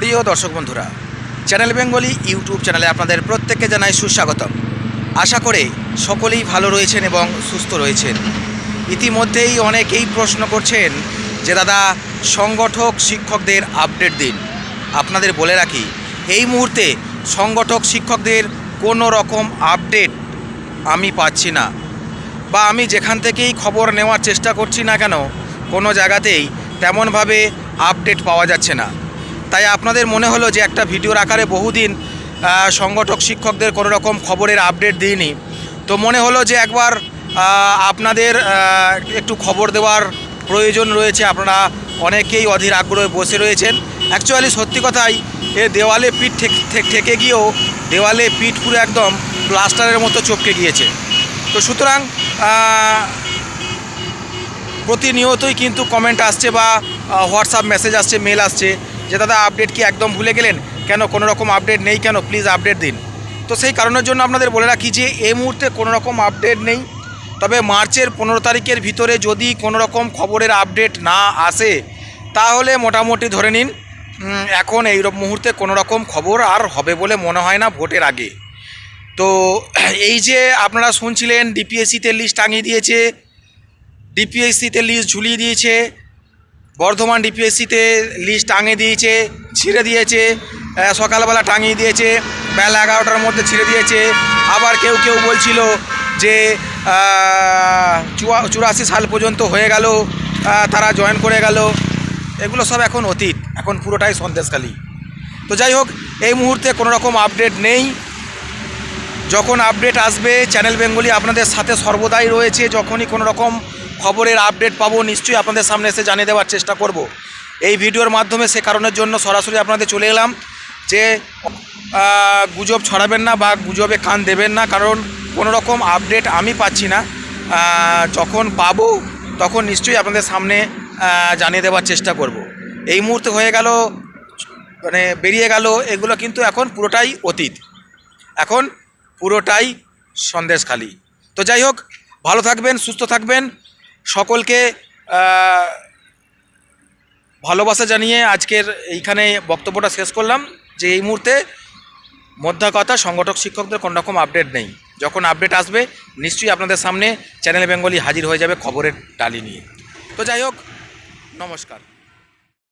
প্রিয় দর্শক বন্ধুরা চ্যানেল বেঙ্গলি ইউটিউব চ্যানেলে আপনাদের প্রত্যেককে জানাই সুস্বাগতম। আশা করে সকলেই ভালো রয়েছেন এবং সুস্থ রয়েছেন। ইতিমধ্যেই অনেকেই প্রশ্ন করছেন যে, দাদা, সংগঠক শিক্ষকদের আপডেট দিন। আপনাদের বলে রাখি, এই মুহূর্তে সংগঠক শিক্ষকদের কোনো রকম আপডেট আমি পাচ্ছি না। বা আমি যেখান থেকেই খবর নেওয়ার চেষ্টা করছি না কেন, কোনো জায়গাতেই তেমনভাবে আপডেট পাওয়া যাচ্ছে না। তাই আপনাদের মনে হলো যে একটা ভিডিওর আকারে বহুদিন সংগঠক, শিক্ষকদের কোনো রকম খবরের আপডেট দিইনি। তো মনে হলো যে একবার আপনাদের একটু খবর দেওয়ার প্রয়োজন রয়েছে। আপনারা অনেকেই অধীর আগ্রহে বসে রয়েছেন। অ্যাকচুয়ালি সত্যি কথাই, এ দেওয়ালে পিঠ ঠেক- ঠেক- গিয়েও দেওয়ালে পিঠ পুরো একদম প্লাস্টারের মতো চপকে গিয়েছে। তো সুতরাং প্রতিনিয়তই কিন্তু কমেন্ট আসছে বা হোয়াটসঅ্যাপ মেসেজ আসছে মেল আসছে। যে দাদা আপডেট কি একদম ভুলে গেলেন? কেন কোনো রকম আপডেট নেই কেন? প্লিজ আপডেট দিন। তো সেই কারণের জন্য আপনাদের বলে রাখি যে, এই মুহূর্তে কোনো রকম আপডেট নেই। তবে মার্চের পনেরো তারিখের ভিতরে যদি কোনো রকম খবরের আপডেট না আসে, তাহলে মোটামুটি ধরে নিন এখন এই মুহূর্তে কোনো রকম খবর আর হবে বলে মনে হয় না ভোটের আগে। তো এই যে আপনারা শুনছিলেন ডিপিএসসিতে লিস্ট টাঙিয়ে দিয়েছে ডিপিএসসিতে লিস্ট ঝুলিয়ে দিয়েছে বর্ধমান ডিপিএসসিতে লিস্ট টাঙিয়ে দিয়েছে, ছিঁড়ে দিয়েছে সকালবেলা টাঙিয়ে দিয়েছে, বেলা এগারোটার মধ্যে ছিঁড়ে দিয়েছে। আবার কেউ কেউ বলছিল যে চুয়া চুরাশি সাল পর্যন্ত হয়ে গেল তারা জয়েন করে গেল। এগুলো সব এখন অতীত, এখন পুরোটাই সন্দেশখালী। তো যাই হোক, এই মুহূর্তে কোনো রকম আপডেট নেই। যখন আপডেট আসবে চ্যানেল বেঙ্গলি আপনাদের সাথে সর্বদাই রয়েছে। যখনই কোনো রকম খবরের আপডেট পাবো নিশ্চয়ই আপনাদের সামনে এসে জানিয়ে দেওয়ার চেষ্টা করব। এই ভিডিওর মাধ্যমে সে কারণের জন্য সরাসরি আপনাদের চলে এলাম যে গুজব ছড়াবেন না বা গুজবে কান দেবেন না, কারণ কোনো রকম আপডেট আমি পাচ্ছি না। যখন পাবো, তখন নিশ্চয়ই আপনাদের সামনে জানিয়ে দেওয়ার চেষ্টা করব। এই মুহূর্তে হয়ে গেল মানে বেরিয়ে গেল, এগুলো কিন্তু এখন পুরোটাই অতীত। এখন পুরোটাই সন্দেশখালি তো যাই হোক, ভালো থাকবেন, সুস্থ থাকবেন। সকলকে ভালোবাসা জানিয়ে আজকের এইখানে বক্তব্যটা শেষ করলাম যে এই মুহূর্তে মধ্যা কথা সংগঠক শিক্ষকদের কোনো রকম আপডেট নেই। যখন আপডেট আসবে, নিশ্চয়ই আপনাদের সামনে চ্যানেল বেঙ্গলি হাজির হয়ে যাবে খবরের ডালি নিয়ে। তো যাই হোক, নমস্কার।